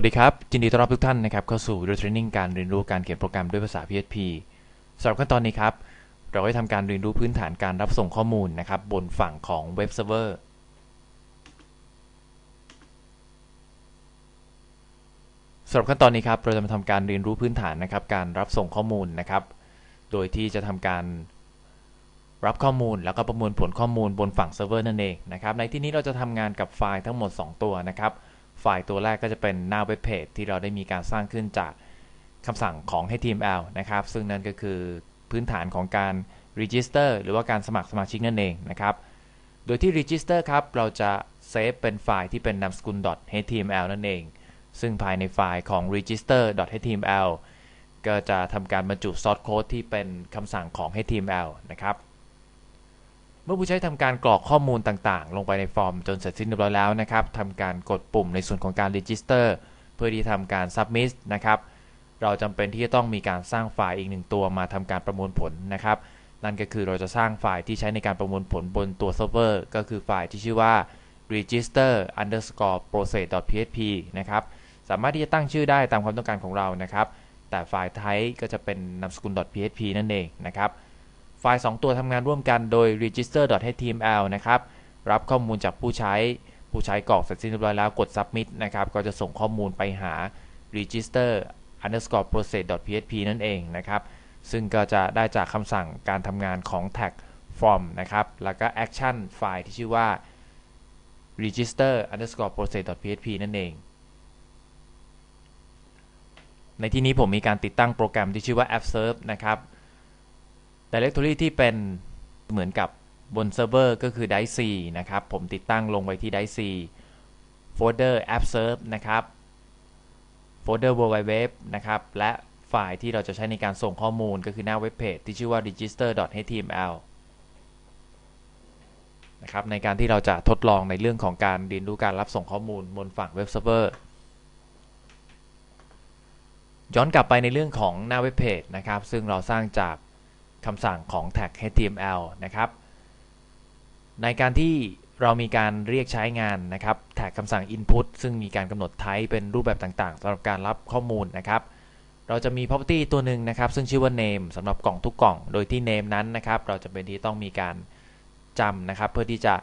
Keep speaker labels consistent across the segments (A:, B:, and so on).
A: วัสดีครับ ยินดีต้อนรับทุกท่านนะครับเข้าสู่วิดีโอเทรนนิ่งการเรียนรู้การเขียนโปรแกรมด้วยภาษา PHP สำหรับขั้นตอนนี้ครับ เราได้ทำการเรียนรู้พื้นฐานการรับส่งข้อมูลนะครับ บนฝั่งของเว็บเซิร์ฟเวอร์ สำหรับขั้นตอนนี้ครับเราจะมาทำการเรียนรู้พื้นฐานนะครับ การรับส่งข้อมูลนะครับ โดยที่จะทำการรับข้อมูลแล้วก็ประมวลผลข้อมูลบนฝั่งเซิร์ฟเวอร์นั่นเองนะครับ ในที่นี้เราจะทำงานกับไฟล์ทั้งหมด 2 ตัวนะครับ ไฟล์ตัวแรกก็จะเป็นหน้าเว็บเพจที่เราได้มีการสร้างขึ้นจากคำสั่งของ HTML นะครับ ซึ่งนั่นก็คือพื้นฐานของการ register หรือว่าการสมัครสมาชิกนั่นเองนะครับ โดยที่ register ครับ เราจะเซฟเป็นไฟล์ที่เป็นนามสกุล .html นั่นเอง ซึ่งภายในไฟล์ของ register.html ก็จะทำการบรรจุ source code ที่เป็นคำสั่งของ HTML นะครับ มื่อผู้ใช้ทำการกรอกข้อมูลต่างๆ ลงไปในฟอร์มจนเสร็จสิ้นเรียบร้อยแล้วนะครับทำการกดปุ่มในส่วนของการ register เพื่อที่ทำการ submit นะครับเราจำเป็นที่จะต้องมีการสร้างไฟล์อีกหนึ่งตัวมาทำการประมวลผลนะครับ นั่นก็คือเราจะสร้างไฟล์ที่ใช้ในการประมวลผลบนตัวเซิร์ฟเวอร์ก็คือไฟล์ที่ชื่อว่า register underscore process php นะครับสามารถที่จะตั้งชื่อได้ตามความต้องการของเรานะครับ แต่ไฟล์ type ก็จะเป็นนามสกุล .php นั่นเองนะครับ ไฟล์ 2 ตัวทำงานร่วมกันโดย register.html นะครับ รับข้อมูลจากผู้ใช้ ผู้ใช้กรอกเสร็จสิ้นเรียบร้อยแล้วกด submit นะครับ ก็จะส่งข้อมูลไปหา register underscore process.php นั่นเองนะครับ ซึ่งก็จะได้จากคำสั่งการทำงานของ tag form นะครับ แล้วก็ action ไฟล์ที่ชื่อว่า register underscore process.php นั่นเอง ในที่นี้ผมมีการติดตั้งโปรแกรมที่ชื่อว่า AppServe นะครับ Directory ที่เป็นเหมือนกับบนเซิร์ฟเวอร์ก็คือ dice นะครับ ผมติดตั้งลงไว้ที่ dice โฟลเดอร์ AppServe นะครับโฟลเดอร์ World Wide Web นะครับ และไฟล์ที่เราจะใช้ในการส่งข้อมูลก็คือหน้าเว็บเพจที่ชื่อว่า register.html นะครับ ในการที่เราจะทดลองในเรื่องของการเรียนรู้การรับส่งข้อมูลบนฝั่งเว็บเซิร์ฟเวอร์ย้อนกลับไปในเรื่องของหน้าเว็บเพจนะครับ ซึ่งเราสร้างจาก คำสั่งของ tag html นะครับ ในการที่เรามีการเรียกใช้งานนะครับ แท็กคำสั่ง input ซึ่งมีการกำหนด type เป็นรูปแบบต่างๆสำหรับการรับข้อมูลนะครับ เราจะมี property ตัวหนึ่งนะครับ ซึ่งชื่อว่า name สำหรับกล่องทุกกล่อง โดยที่ name นั้นนะครับ เราจะเป็นที่ต้องมีการจำนะครับ เพื่อที่จะ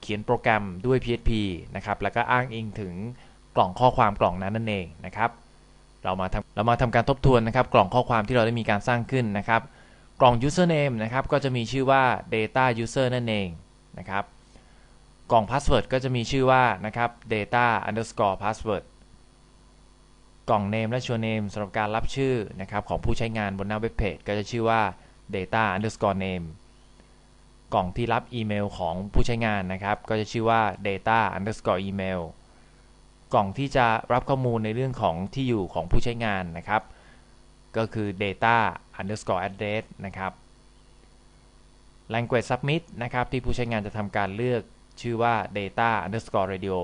A: เขียนโปรแกรมด้วย PHP นะครับ แล้วก็อ้างอิงถึงกล่องข้อความกล่องนั้นนั่นเองนะครับ เรามาทำเรามาทำการทบทวนนะครับ กล่องข้อความที่เราได้มีการสร้างขึ้นนะครับ กล่อง username นะครับก็จะมีชื่อว่า data user นั่นเองนะครับ กล่อง password ก็จะมีชื่อว่านะครับ data underscore password กล่อง name และ show name สำหรับการรับชื่อนะครับของผู้ใช้งานบนหน้าเว็บเพจก็จะชื่อว่า data underscore name กล่องที่รับอีเมลของผู้ใช้งานนะครับ ก็จะชื่อว่า data underscore email กล่องที่จะรับข้อมูลในเรื่องของที่อยู่ของผู้ใช้งานนะครับ ก็คือ data underscore address นะครับ language submit นะครับ ที่ผู้ใช้งานจะทำการเลือกชื่อว่า data underscore radio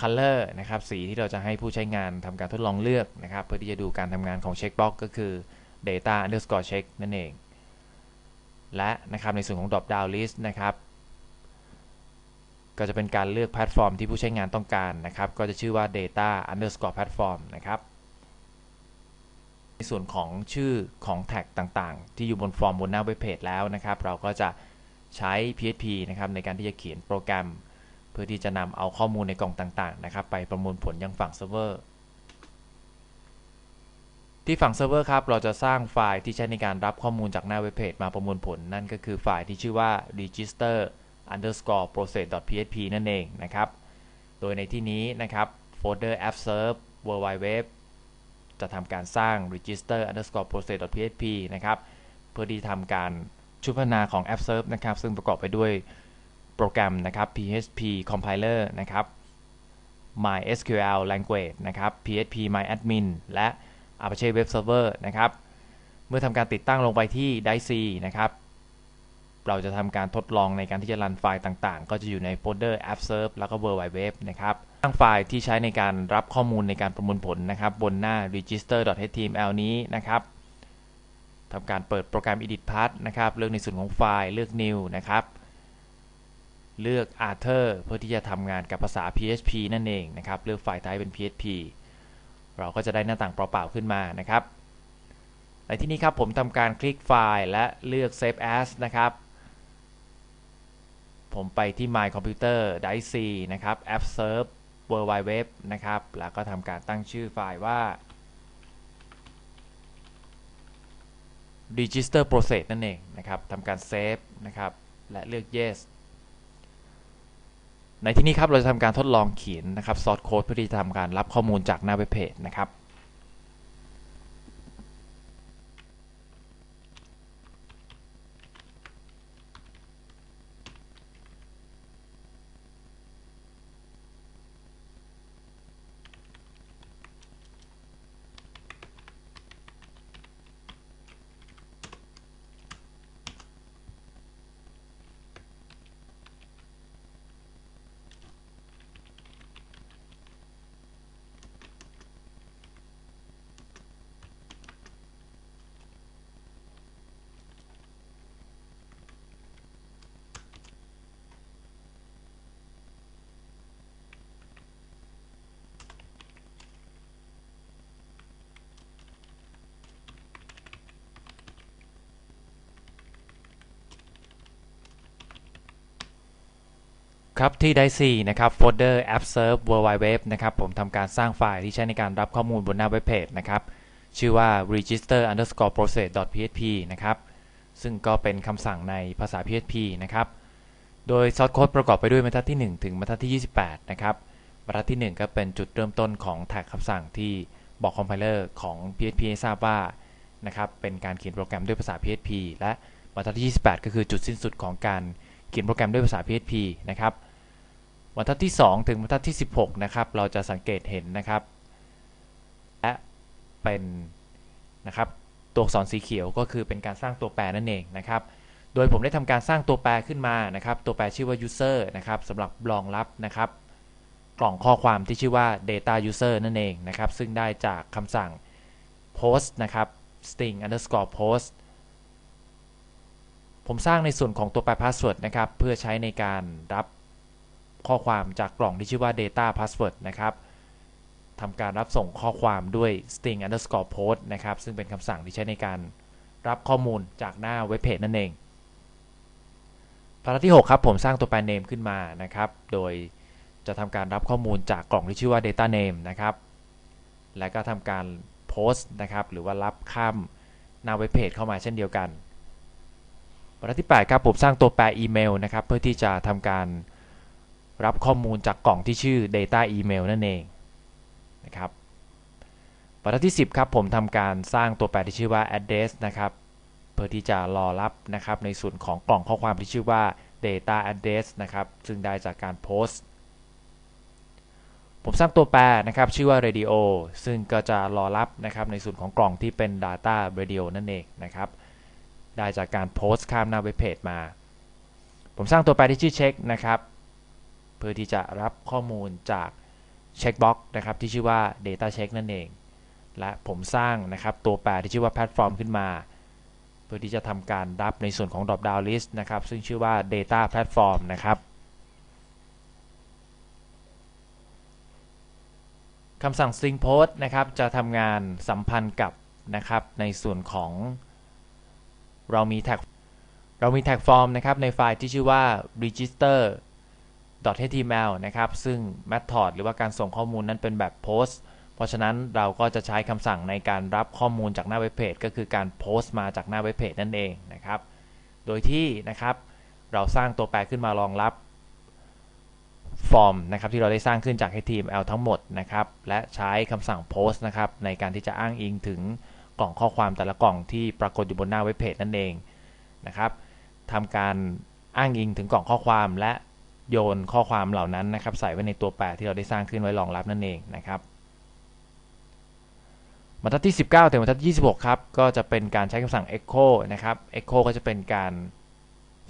A: color นะครับ สีที่เราจะให้ผู้ใช้งานทำการทดลองเลือกนะครับ เพื่อที่จะดูการทำงานของ checkbox ก็คือ data underscore check นั่นเอง และนะครับในส่วนของ drop down list นะครับ ก็จะเป็นการเลือกแพลตฟอร์มที่ผู้ใช้งานต้องการนะครับ ก็จะชื่อว่า data underscore platform นะครับ ในส่วนของชื่อของแท็กต่างๆ ที่อยู่บนฟอร์มบนหน้าเว็บเพจแล้วนะครับ เราก็จะใช้ PHP นะครับในการที่จะเขียนโปรแกรม เพื่อที่จะนำเอาข้อมูลในกล่องต่างๆ นะครับ ไปประมวลผลยังฝั่งเซิร์ฟเวอร์ที่ฝั่งเซิร์ฟเวอร์ครับ เราจะสร้างไฟล์ที่ใช้ในการรับข้อมูลจากหน้าเว็บเพจมาประมวลผล นั่นก็คือไฟล์ที่ชื่อว่า register underscore process.php นั่นเองนะครับ โดยในที่นี้นะครับโฟลเดอร์ app serve world wide web จะทำการสร้าง register underscore process.php นะครับ เพื่อที่ทำการชุดพัฒนาของ app serve นะครับ ซึ่งประกอบไปด้วยโปรแกรมนะครับ php compiler นะครับ mysql language นะครับ php myadmin และ apache web server นะครับ เมื่อทำการติดตั้งลงไปที่ dice นะครับ เราจะทำการทดลองในการที่จะรันไฟล์ต่างๆ ก็จะอยู่ในโฟลเดอร์ app serve แล้วก็ world wide web นะครับสร้างไฟล์ที่ใช้ในการรับข้อมูลในการประมวลผลนะครับบนหน้า register.html นี้นะครับทำการเปิดโปรแกรม edit path นะครับเลือกในส่วนของไฟล์เลือก new นะครับเลือก Arthur เพื่อที่จะทำงานกับภาษา PHP นั่นเองนะครับ เลือกไฟล์ type เป็น PHP เราก็จะได้หน้าต่างเปล่าๆขึ้นมานะครับ ในที่นี้ครับผมทำการคลิกไฟล์และเลือก Save As นะครับ ผมไปที่ My Computer Drive C นะครับ App Serve World Wide Web นะครับ แล้วก็ทำการตั้งชื่อไฟล์ว่า register process นั่นเองนะครับทำการ save นะครับ และเลือก yes ในที่นี้ครับเราจะทำการทดลองเขียนนะครับ source code เพื่อที่จะทำการรับข้อมูลจากหน้าเว็บเพจนะครับ ครับที่ d i c e นะครับโฟลเดอร์ app serve world wide web นะครับผมทำการสร้างไฟล์ที่ใช้ในการรับข้อมูลบนหน้าเว็บเพจนะครับชื่อว่า register underscore process php นะครับซึ่งก็เป็นคำสั่งในภาษา PHP นะครับโดยซอสโค้ดประกอบไปด้วยบรรทัดที่ 1 ถึงบรรทัดที่ 28 นะครับบรรทัดที่ 1 ก็เป็นจุดเริ่มต้นของแท็กคำสั่งที่บอกคอมไพเลอร์ของ PHP ให้ทราบว่านะครับเป็นการเขียนโปรแกรมด้วยภาษา PHP และบรรทัดที่ 28 ก็คือจุดสิ้นสุดของการ เขียนโปรแกรมด้วยภาษา PHP นะครับบรรทัดที่ 2 ถึงบรรทัดที่ 16 นะครับ เราจะสังเกตเห็นนะครับ และเป็นนะครับตัวอักษรสีเขียวก็คือเป็นการสร้างตัวแปรนั่นเองนะครับ โดยผมได้ทำการสร้างตัวแปรขึ้นมานะครับ ตัวแปรชื่อว่า user นะครับสำหรับรองรับนะครับ กล่องข้อความที่ชื่อว่า data user นั่นเองนะครับ ซึ่งได้จากคำสั่ง post นะครับ string underscore post ผมสร้างในส่วนของตัวแปร password นะครับ เพื่อใช้ในการรับข้อความจากกล่องที่ชื่อว่า data password นะครับทำการรับส่งข้อความด้วย string underscore post นะครับ ซึ่งเป็นคำสั่งที่ใช้ในการรับข้อมูลจากหน้าเว็บเพจนั่นเองภาระที่ 6 ครับ ผมสร้างตัวแปร name ขึ้นมานะครับ โดยจะทำการรับข้อมูลจากกล่องที่ชื่อว่า data name นะครับ และก็ทำการ post นะครับ หรือว่ารับข้ามหน้าเว็บเพจเข้ามาเช่นเดียวกัน บรรทัดที่ 8 ครับผมสร้างตัวแปรอีเมลนะครับ เพื่อที่จะทำการรับข้อมูลจากกล่องที่ชื่อ data email นั่นเองนะครับบรรทัดที่ 10 ครับผมทำการสร้างตัวแปรที่ชื่อว่า address นะครับ เพื่อที่จะรอรับนะครับในส่วนของกล่องข้อความที่ชื่อว่า data address นะครับ ซึ่งได้จากการโพสต์ผมสร้างตัวแปรนะครับชื่อว่า radio ซึ่งก็จะรอรับนะครับในส่วนของกล่องที่เป็น data radio นั่นเองนะครับ ได้จากการโพสต์ข้ามหน้าเว็บเพจมา ผมสร้างตัวแปรที่ชื่อ check นะครับ เพื่อที่จะรับข้อมูลจากเช็คบ็อกนะครับที่ชื่อว่า data check นั่นเอง และผมสร้างนะครับตัวแปรที่ชื่อว่า platform ขึ้นมา เพื่อที่จะทำการรับในส่วนของ drop down list นะครับซึ่งชื่อว่า data platform นะครับคำสั่ง string post นะครับจะทำงานสัมพันธ์กับนะครับในส่วนของ เรามีแท็กเรามีแท็กฟอร์มนะครับในไฟล์ที่ชื่อว่า register .html นะครับ ซึ่ง method หรือว่าการส่งข้อมูลนั้นเป็นแบบ post เพราะฉะนั้นเราก็จะใช้คำสั่งในการรับข้อมูลจากหน้าเว็บเพจก็คือการ post มาจากหน้าเว็บเพจนั่นเองนะครับ โดยที่นะครับเราสร้างตัวแปรขึ้นมารองรับฟอร์มนะครับที่เราได้สร้างขึ้นจาก HTML ทั้งหมดนะครับ และใช้คำสั่ง post นะครับในการที่จะอ้างอิงถึง กล่องข้อความแต่ละกล่องที่ปรากฏอยู่บนหน้าเว็บเพจนั่นเองนะครับทำการอ้างอิงถึงกล่องข้อความและโยนข้อความเหล่านั้นนะครับ ใส่ไว้ในตัวแปรที่เราได้สร้างขึ้นไว้รองรับนั่นเองนะครับบรรทัดที่ 19ถึงบรรทัดที่26 ครับ ก็จะเป็นการใช้คำสั่ง echo นะครับ echo ก็จะเป็นการ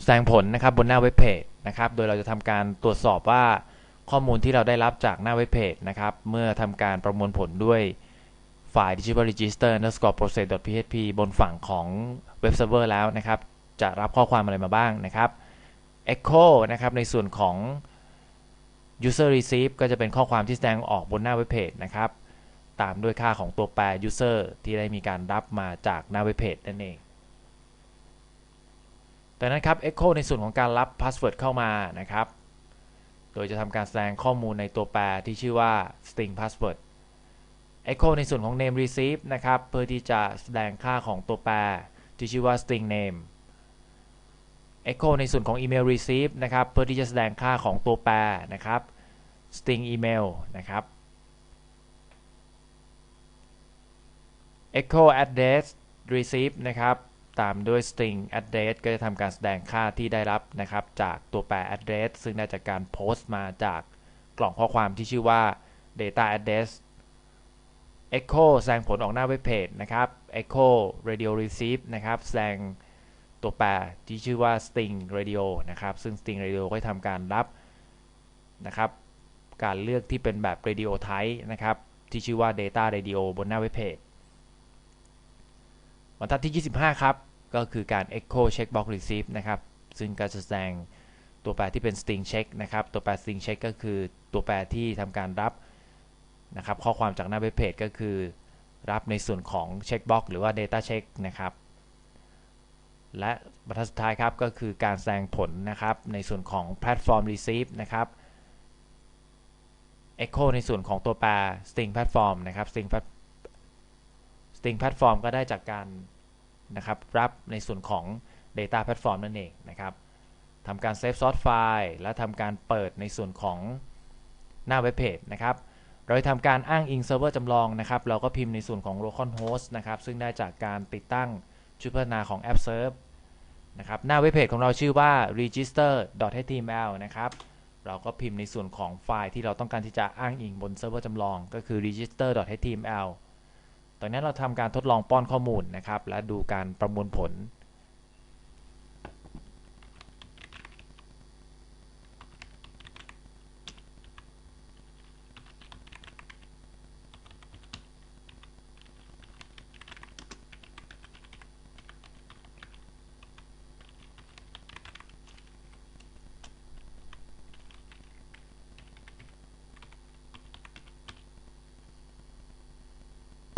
A: แสดงผลนะครับบนหน้าเว็บเพจนะครับ โดยเราจะทำการตรวจสอบว่าข้อมูลที่เราได้รับจากหน้าเว็บเพจนะครับ เมื่อทำการประมวลผลด้วย ไฟล์ที่ชื่อว่า register underscore process php บนฝั่งของเว็บเซิร์ฟเวอร์แล้วนะครับ จะรับข้อความอะไรมาบ้างนะครับ echo นะครับในส่วนของ user receive ก็จะเป็นข้อความที่แสดงออกบนหน้าเว็บเพจนะครับ ตามด้วยค่าของตัวแปร user ที่ได้มีการรับมาจากหน้าเว็บเพจนั่นเองดังนั้นครับ echo ในส่วนของการรับ password เข้ามานะครับ โดยจะทำการแสดงข้อมูลในตัวแปรที่ชื่อว่า string password echo ในส่วนของ name receive นะครับ เพื่อที่จะแสดงค่าของตัวแปร ที่ชื่อว่า string name echo ในส่วนของ email receive นะครับ เพื่อที่จะแสดงค่าของตัวแปรนะครับ string email นะครับ echo address receive นะครับ ตามด้วย string address ก็จะทำการแสดงค่าที่ได้รับนะครับ จากตัวแปร address ซึ่งได้จากการโพสต์มาจากกล่องข้อความที่ชื่อว่า data address echo แสดงผลออกหน้าเว็บเพจนะครับ echo radio receive นะครับ แสดงตัวแปรที่ชื่อว่า string radio นะครับ ซึ่ง string radio ก็ทำการรับนะครับ การเลือกที่เป็นแบบ radio type นะครับ ที่ชื่อว่า data radio บนหน้าเว็บเพจบรรทัดที่ 25 ครับ ก็คือการ echo checkbox receive นะครับ ซึ่งก็จะแสดงตัวแปรที่เป็น string check นะครับ ตัวแปร string check ก็คือตัวแปรที่ทำการรับ นะครับข้อความจากหน้าเว็บเพจก็คือ รับในส่วนของ checkbox หรือว่า data check นะครับและบรรทัดสุดท้ายครับก็คือการแสดงผลนะครับในส่วนของ platform receive นะครับ echo ในส่วนของตัวแปร string platform นะครับ string string platform ก็ได้จากการนะครับรับในส่วนของ data platform นั่นเองนะครับทำการ save source file และทำการเปิดในส่วนของหน้าเว็บเพจนะครับ เราทำการอ้างอิงเซิร์ฟเวอร์จำลองนะครับ เราก็พิมพ์ในส่วนของ localhost นะครับ ซึ่งได้จากการติดตั้งชุดพัฒนาของ app serve นะครับ หน้าเว็บเพจของเราชื่อว่า register.html นะครับ เราก็พิมพ์ในส่วนของไฟล์ที่เราต้องการที่จะอ้างอิงบนเซิร์ฟเวอร์จำลอง ก็คือ register.html ตอนนี้เราทำการทดลองป้อนข้อมูลนะครับ และดูการประมวลผล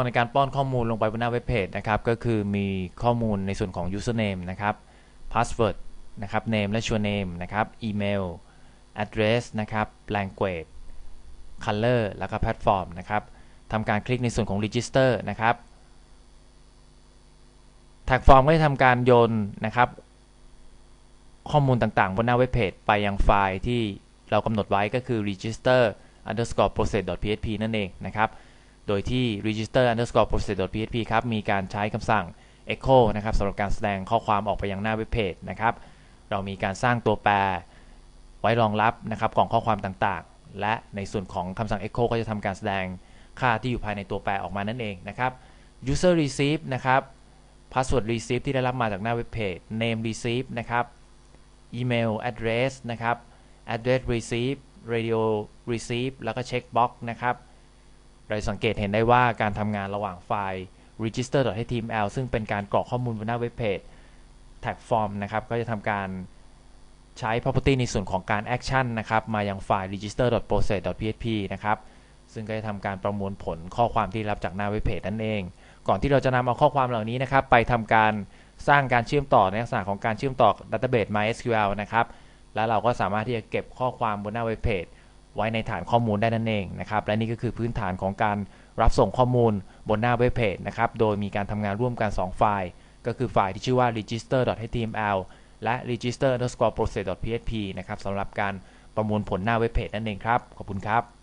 A: ในการป้อนข้อมูลลงไปบนหน้าเว็บเพจนะครับก็คือมีข้อมูลในส่วนของ username นะครับ password นะครับ name และ sure name นะครับ email address นะครับ language color แล้วก็ platform นะครับทำการคลิกในส่วนของ register นะครับ tag form ก็จะทำการโยนนะครับ ข้อมูลต่างๆ บนหน้าเว็บเพจไปยังไฟล์ที่เรากำหนดไว้ก็คือ register underscore process.php นั่นเองนะครับ โดยที่ register underscore process.php ครับ มีการใช้คำสั่ง echo นะครับสำหรับการแสดงข้อความออกไปยังหน้าเว็บเพจนะครับ เรามีการสร้างตัวแปรไว้รองรับนะครับกล่องข้อความต่างๆ และในส่วนของคำสั่ง echo ก็จะทำการแสดงค่าที่อยู่ภายในตัวแปรออกมานั่นเองนะครับ user receive นะครับ password receive ที่ได้รับมาจากหน้าเว็บเพจ name receive นะครับ email address นะครับ address receive radio receive แล้วก็ checkbox นะครับ เราสังเกตเห็นได้ว่าการทำงานระหว่างไฟล์ register.html ซึ่งเป็นการกรอกข้อมูลบนหน้าเว็บเพจ tag form นะครับ ก็จะทำการใช้ property ในส่วนของการ action นะครับ มายังไฟล์ register.process.php นะครับ ซึ่งก็จะทำการประมวลผลข้อความที่รับจากหน้าเว็บเพจนั่นเอง ก่อนที่เราจะนำเอาข้อความเหล่านี้นะครับ ไปทำการสร้างการเชื่อมต่อในลักษณะของการเชื่อมต่อ database MySQL นะครับ แล้วเราก็สามารถที่จะเก็บข้อความบนหน้าเว็บเพจ ไว้ในฐานข้อมูลได้นั่นเองนะครับ และนี่ก็คือพื้นฐานของการรับส่งข้อมูลบนหน้าเว็บเพจนะครับ โดยมีการทำงานร่วมกัน 2 ไฟล์ ก็คือไฟล์ที่ชื่อว่า register.html และ register_process.php นะครับสำหรับการประมวลผลหน้าเว็บเพจนั่นเองครับ ขอบคุณครับ